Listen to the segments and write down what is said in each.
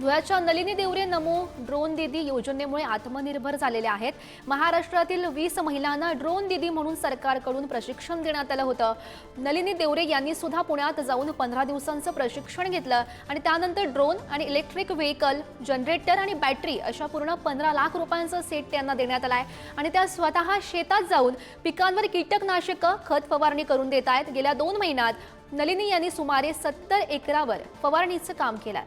धुळ्याच्या नलिनी देवरे नमो ड्रोन दिदी योजनेमुळे आत्मनिर्भर झालेल्या आहेत. महाराष्ट्रातील वीस महिलांना ड्रोन दिदी म्हणून सरकारकडून प्रशिक्षण देण्यात आलं होतं. नलिनी देवरे यांनी सुद्धा पुण्यात जाऊन पंधरा दिवसांचं प्रशिक्षण घेतलं आणि त्यानंतर ड्रोन आणि इलेक्ट्रिक व्हेकल जनरेटर आणि बॅटरी अशा पूर्ण पंधरा लाख रुपयांचं सेट त्यांना देण्यात आलाय. आणि त्या स्वतः शेतात जाऊन पिकांवर कीटकनाशकं खत फवारणी करून देत आहेत. गेल्या दोन महिन्यात नलिनी यांनी सुमारे सत्तर एकरावर फवारणीचं काम केलं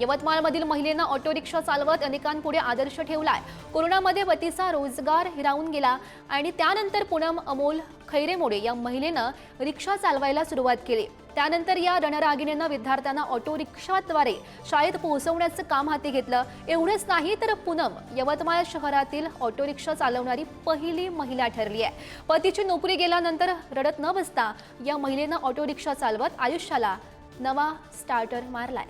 यवतमाळमधील महिलेनं ऑटो रिक्षा चालवत अनेकांपुढे आदर्श ठेवलाय. कोरोनामध्ये पतीचा रोजगार हिरावून गेला आणि त्यानंतर पूनम अमोल खैरेमोडे या महिलेनं रिक्षा चालवायला सुरुवात केली. त्यानंतर या रणरागिणीनं विद्यार्थ्यांना ऑटो रिक्षाद्वारे शाळेत पोहोचवण्याचं काम हाती घेतलं. एवढंच नाही तर पूनम यवतमाळ शहरातील ऑटो रिक्षा चालवणारी पहिली महिला ठरली आहे. पतीची नोकरी गेल्यानंतर रडत न बसता या महिलेनं ऑटो रिक्षा चालवत आयुष्याला नवा स्टार्टर मारलाय.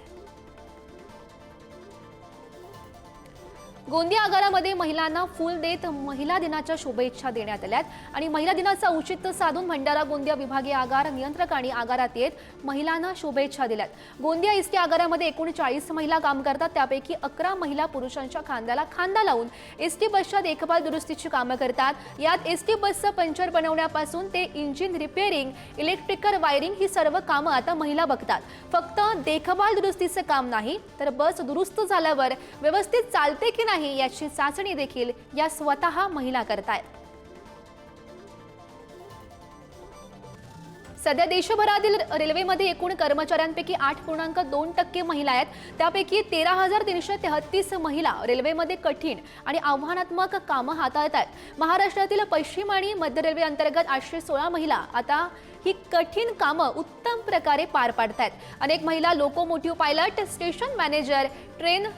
गोंदिया आगारामध्ये महिलांना फुल देत महिला दिनाच्या शुभेच्छा देण्यात आल्यात. आणि महिला दिनाचं औचित्य साधून भंडारा गोंदिया विभागीय आगार नियंत्रकांनी आगारात येत महिलांना शुभेच्छा दिल्यात. गोंदिया इस्टी आगारामध्ये एकूण चाळीस महिला काम करतात. त्यापैकी अकरा महिला पुरुषांच्या खांद्याला खांदा लावून एसटी बसच्या देखभाल दुरुस्तीची कामं करतात. यात एसटी बसचं पंचर बनवण्यापासून ते इंजिन रिपेअरिंग इलेक्ट्रिकल वायरिंग ही सर्व कामं आता महिला बघतात. फक्त देखभाल दुरुस्तीचं काम नाही तर बस दुरुस्त झाल्यावर व्यवस्थित चालते की नाही? याची चाचणी देखील या स्वतः महिला करतायत. सध्या देशभरातील रेल्वेमध्ये एकूण कर्मचाऱ्यांपैकी आठ पूर्णांक दोन टक्के महिला आहेत. त्यापैकी तेरा हजार तीनशे तेहतीस महिला रेल्वेमध्ये कठीण आणि आव्हानात्मक कामं हाताळत आहेत. महाराष्ट्रातील पश्चिम आणि मध्य रेल्वे अंतर्गत आठशे सोळा महिला आता ही कठीण कामं उत्तम प्रकारे पार पाडत आहेत अनेक महिला locomotive pilot station manager train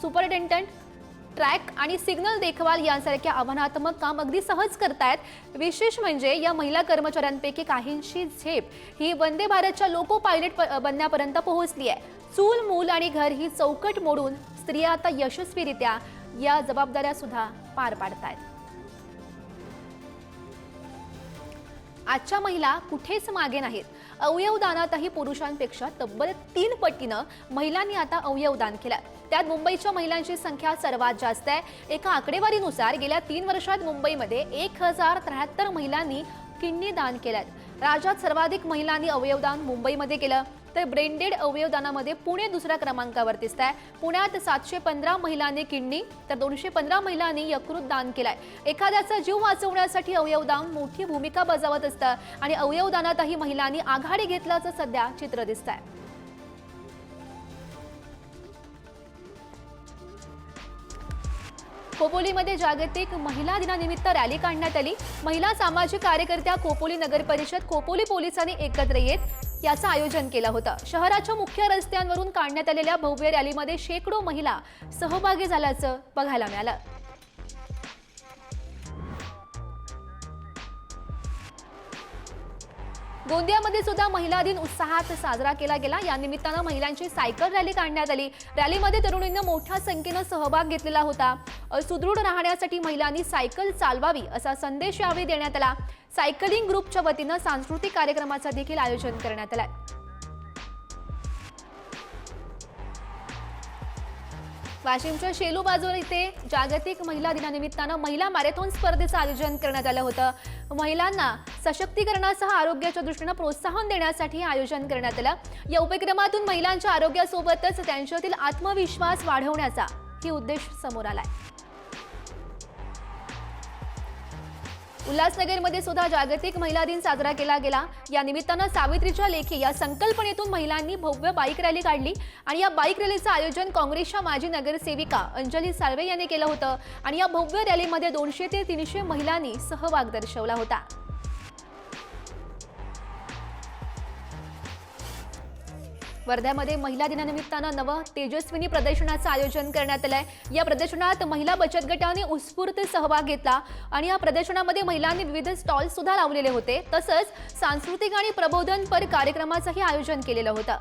superintendent track आणि सिग्नल देखभाल यांसारख्या आव्हानात्मक काम अगदी सहज करतायत. विशेष म्हणजे या महिला कर्मचाऱ्यांपैकी काहींची झेप ही वंदे भारतच्या लोको पायलट प- बनण्यापर्यंत पोहोचली आहे. चूल मूल आणि घर ही चौकट मोडून स्त्रिया आता यशस्वीरित्या या जबाबदाऱ्या सुद्धा पार पाडतायत. आजच्या महिला कुठेच मागे नाहीत. अवयवदानातही पुरुषांपेक्षा तब्बल तीन पटीनं महिलांनी आता अवयवदान केलं त्यात मुंबईच्या महिलांची संख्या सर्वात जास्त आहे. एका आकडेवारीनुसार गेल्या तीन वर्षात मुंबईमध्ये एक हजार त्र्याहत्तर महिलांनी किडनी दान केल्यात राज्यात सर्वाधिक महिलांनी अवयवदान मुंबईमध्ये केलं. तर ब्रेंडेड अवयवदानामध्ये पुणे दुसऱ्या क्रमांकावर दिसत आहे पुण्यात सातशे पंधरा महिलांनी किडनी तर दोनशे पंधरा महिलांनी यकृत दान केलाय. एखाद्याचा जीव वाचवण्यासाठी अवयवदान मोठी भूमिका बजावत असतं आणि अवयवदानातही महिलांनी आघाडी घेतल्याचं सध्या चित्र दिसत आहे खोपोलीमध्ये जागतिक महिला दिनानिमित्त रॅली काढण्यात आली. महिला सामाजिक कार्यकर्त्या खोपोली नगर परिषद खोपोली पोलिसांनी एकत्र येत याचं आयोजन केलं होतं. शहराच्या मुख्य रस्त्यांवरून काढण्यात आलेल्या भव्य रॅलीमध्ये शेकडो महिला सहभागी झाल्याचं बघायला मिळालं. गोंदियामध्ये सुद्धा महिला दिन उत्साहात साजरा केला गेला. या निमित्तानं महिलांची सायकल रॅली काढण्यात आली. रॅलीमध्ये तरुणींना मोठ्या संख्येनं सहभाग घेतलेला होता. सुदृढ राहण्यासाठी महिलांनी सायकल चालवावी असा संदेश यावेळी देण्यात आला. सायकलिंग ग्रुपच्या वतीनं सांस्कृतिक कार्यक्रमाचं देखील आयोजन करण्यात आलं. वाशिमच्या शेलू बाजूर इथे जागतिक महिला दिनानिमित्तानं महिला मॅरेथॉन स्पर्धेचं आयोजन करण्यात आलं होतं. महिलांना सशक्तीकरणासह आरोग्याच्या दृष्टीनं प्रोत्साहन देण्यासाठी आयोजन करण्यात आलं. या उपक्रमातून महिलांच्या आरोग्यासोबतच त्यांच्यातील आत्मविश्वास वाढवण्याचा ही उद्देश समोर आलाय. उल्हासनगरमध्ये सुद्धा जागतिक महिला दिन साजरा केला गेला. या निमित्तानं सावित्रीच्या लेखी या संकल्पनेतून महिलांनी भव्य बाईक रॅली काढली आणि या बाईक रॅलीचं आयोजन काँग्रेसच्या माजी नगरसेविका अंजली साळवे यांनी केलं होतं. आणि या भव्य रॅलीमध्ये दोनशे ते तीनशे महिलांनी सहभाग दर्शवला होता. वर्ध्यामध्ये महिला दिनानिमित्तानं नवं तेजस्विनी प्रदर्शनाचं आयोजन करण्यात आलं आहे या प्रदर्शनात महिला बचत गटाने उत्स्फूर्त सहभाग घेतला आणि या प्रदर्शनामध्ये महिलांनी विविध स्टॉल सुद्धा लावलेले होते. तसंच सांस्कृतिक आणि प्रबोधनपर कार्यक्रमाचंही आयोजन केलेलं होतं.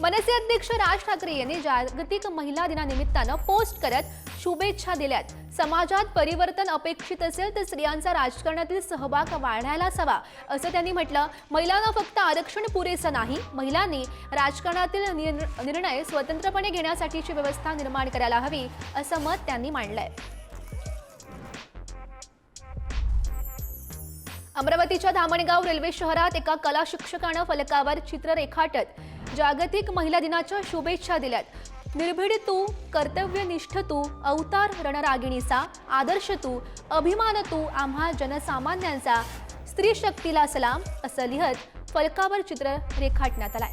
मनसे अध्यक्ष राज ठाकरे यांनी जागतिक महिला दिनानिमित्तानं पोस्ट करत शुभेच्छा दिल्यात. समाजात परिवर्तन अपेक्षित असेल तर स्त्रियांचा राजकारणातील सहभाग वाढायलाच हवा असं त्यांनी म्हटलं. महिलांना फक्त आरक्षण पुरेसं नाही महिलांनी राजकारणातील निर्णय स्वतंत्रपणे घेण्यासाठीची व्यवस्था निर्माण करायला हवी असं मत त्यांनी मांडलंय. अमरावतीच्या धामणगाव रेल्वे शहरात एका कला शिक्षकानं फलकावर चित्र रेखाटत जागतिक महिला दिनाच्या शुभेच्छा दिल्यात. निर्भीड तू कर्तव्यनिष्ठ तू अवतार रणरागिणीचा आदर्श तू अभिमान तू आम्हा जनसामान्यांचा. स्त्री शक्तीला सलाम असं लिहत फलकावर चित्र रेखाटण्यात आलाय.